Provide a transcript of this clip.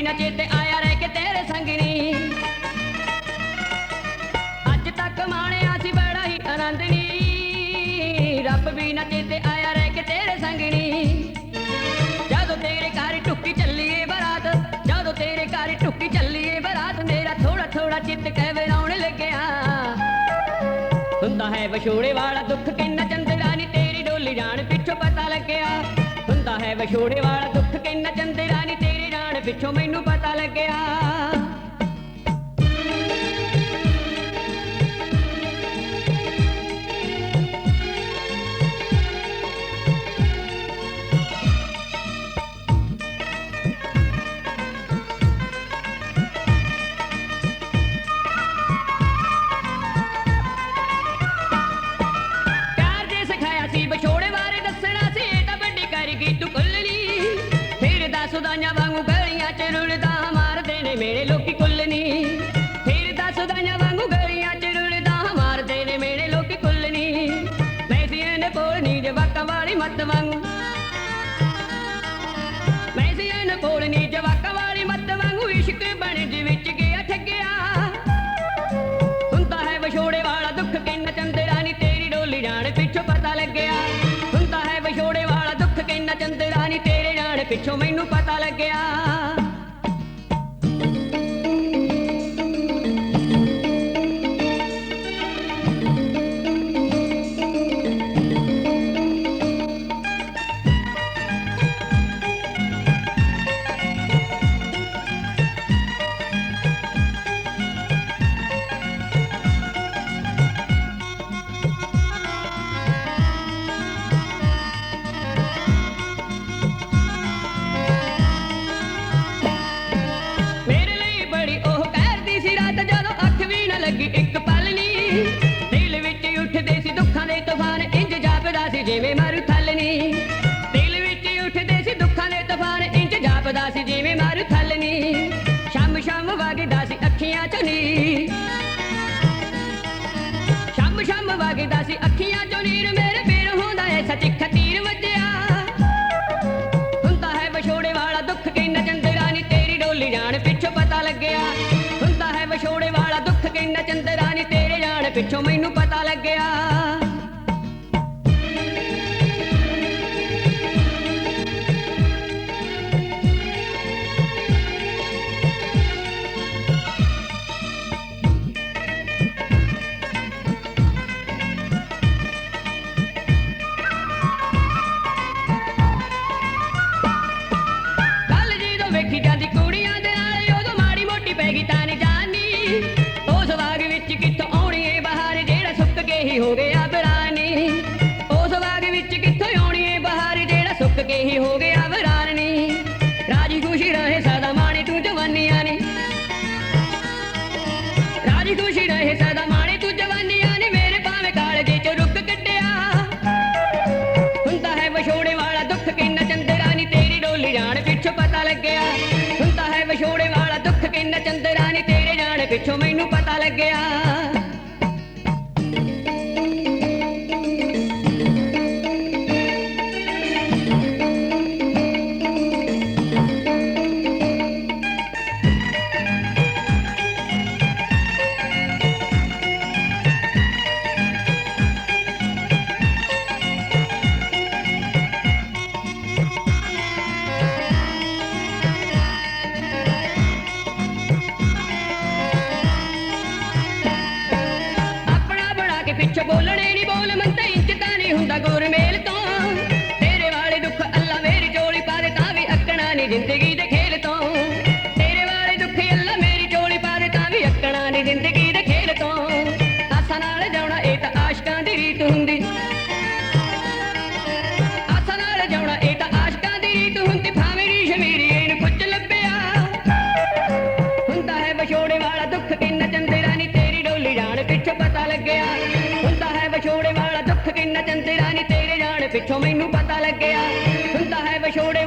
ਵੀ ਨਾ ਚੇਤੇ ਆਇਆ ਰਹਿ ਕੇ ਤੇਰੇ ਸੰਗਣੀ ਅੱਜ ਤੱਕ ਮਾਣਿਆ ਸੀ ਬੜਾ ਹੀ ਆਨੰਦ ਰੱਬ ਵੀ ਨਾ ਚੇਤੇ ਆਇਆ ਰਹਿ ਕੇ ਤੇਰੇ ਸੰਗਣੀ ਜਦੋਂ ਤੇਰੇ ਘਰ ਟੁੱਕੀ ਚੱਲੀਏ ਬਰਾਤ, ਜਦੋਂ ਤੇਰੇ ਘਰ ਟੁੱਕੀ ਚੱਲੀਏ ਬਰਾਤ, ਮੇਰਾ ਥੋੜਾ ਥੋੜਾ ਚਿੱਤ ਕਹਿਵਰਾਉਣ ਲੱਗਿਆ। ਹੁੰਦਾ ਹੈ ਵਿਛੋੜੇ ਵਾਲਾ ਦੁੱਖ ਕਿੰਨਾ ਚੰਦਰਾ ਨੀ ਤੇਰੀ ਡੋਲੀ ਜਾਣ ਪਿੱਛੋਂ ਪਤਾ ਲੱਗਿਆ। ਹੁੰਦਾ ਹੈ ਵਿਛੋੜੇ ਵਾਲਾ ਦੁੱਖ ਕਿੰਨਾ ਚੰਦਰਾ ਨੀ ਤੇਰੀ ਜਾਣ ਪਿੱਛੋਂ ਮੈਨੂੰ ਪਤਾ ਲੱਗਿਆ। ਪਿਆਰ ਜੇ ਮੱਤ ਵਾਂਗੂ। ਮੈਂ ਸੀ ਇਹਨੇ ਬੋਲਣੀ ਜਵਾਕਾਂ ਵਾਲੀ ਮੱਤ ਵਾਂਗੂ, ਇਸ਼ਕ ਬਣ ਵਿੱਚ ਗਿਆ, ਠੱਗਿਆ। ਹੁੰਦਾ ਹੈ ਵਿਛੋੜੇ ਵਾਲਾ ਦੁੱਖ, ਕਿੰਨਾ ਚੰਦਰਾ ਨੀ ਤੇਰੀ ਡੋਲੀ ਜਾਣ ਪਿੱਛੋਂ ਪਤਾ ਲੱਗਿਆ। ਹੁੰਦਾ ਹੈ ਵਿਛੋੜੇ ਵਾਲਾ ਦੁੱਖ, ਕਿੰਨਾ ਚੰਦਰਾ ਨੀ ਤੇਰੇ ਜਾਣ ਪਿੱਛੋਂ ਮੈਨੂੰ ਪਤਾ ਲੱਗਿਆ। ਜਿਵੇਂ ਮਰ ਥਲਨੀ ਦਿਲ ਵਿੱਚ ਉੱਠਦੇ ਸੀ ਦੁੱਖਾਂ ਦੇ ਤੂਫਾਨ ਇੰਜ ਜਾਪਦਾ ਸੀ ਜਿਵੇਂ ਮਰ ਥਲਨੀ ਸ਼ਾਮ ਵਗਦਾ ਸੀ ਅੱਖੀਆਂ ਚੋਂ ਨੀ ਸ਼ਾਮ ਸ਼ਾਮ ਵਗਦਾ ਸੀ ਅੱਖੀਆਂ ਚੋਂ ਨੀਰ। ਮੇਰੇ ਪੀਰ ਹੁੰਦਾ ਐ ਸੱਚ ਖਤੀਰ ਵੱਜਿਆ। ਹੁੰਦਾ ਹੈ ਵਿਛੋੜੇ ਵਾਲਾ ਦੁੱਖ, ਕਿੰਨਾ ਚੰਦਰਾ ਨੀ ਤੇਰੀ ਡੋਲੀ ਜਾਣ ਪਿੱਛੋਂ ਪਤਾ ਲੱਗਿਆ। ਹੁੰਦਾ ਹੈ ਵਿਛੋੜੇ ਵਾਲਾ ਦੁੱਖ, ਕਿੰਨਾ ਚੰਦਰਾ ਨੀ ਤੇਰੇ ਜਾਣ ਪਿੱਛੋਂ ਮੈਨੂੰ ਪਤਾ ਲੱਗਿਆ। ਪਿੱਛੋਂ ਮੈਨੂੰ ਪਤਾ ਲੱਗਿਆ ਬੋਲਣੇ ਨਹੀਂ ਤਾਂ ਨਹੀਂ ਹੁੰਦਾ ਗੁਰਮੇਲ ਤੋਂ। ਤੇਰੇ ਵਾਲੇ ਦੁੱਖ ਅੱਲਾ ਮੇਰੀ ਝੋਲੀ ਪਾ ਦੇ ਤਾਂ ਵੀ ਅੱਕਣਾ ਨਹੀਂ ਜ਼ਿੰਦਗੀ ਦੇ ਖੇਲ ਤੋਂ। ਤੇਰੇ ਵਾਲੇ ਦੁੱਖ ਅੱਲਾ ਮੇਰੀ ਝੋਲੀ ਪਾ ਦੇ ਤਾਂ ਵੀ ਅੱਕਣਾ ਨਹੀਂ ਜ਼ਿੰਦਗੀ ਦੇ ਖੇਲ ਤੋਂ। ਆਸਾਂ ਨਾਲ ਜਾਉਣਾ ਇਹ ਤਾਂ ਆਸ਼ਕਾਂ ਦੀ ਰੀਤ ਹੁੰਦੀ। ਆਸਾਂ ਨਾਲ ਜਾਉਣਾ ਇਹ ਤਾਂ ਆਸ਼ਕਾਂ ਦੀ ਰੀਤ ਹੁੰਦੀ। ਭਾਵੇਂ ਰੀਸ਼ ਮੇਰੀ ਵਾਲਾ ਚੰਦਰਾ ਨੀ ਤੇਰੇ ਜਾਣ ਪਿੱਛੋਂ ਮੈਨੂੰ ਪਤਾ ਲੱਗਿਆ। ਹੁੰਦਾ ਹੈ ਵਿਛੋੜੇ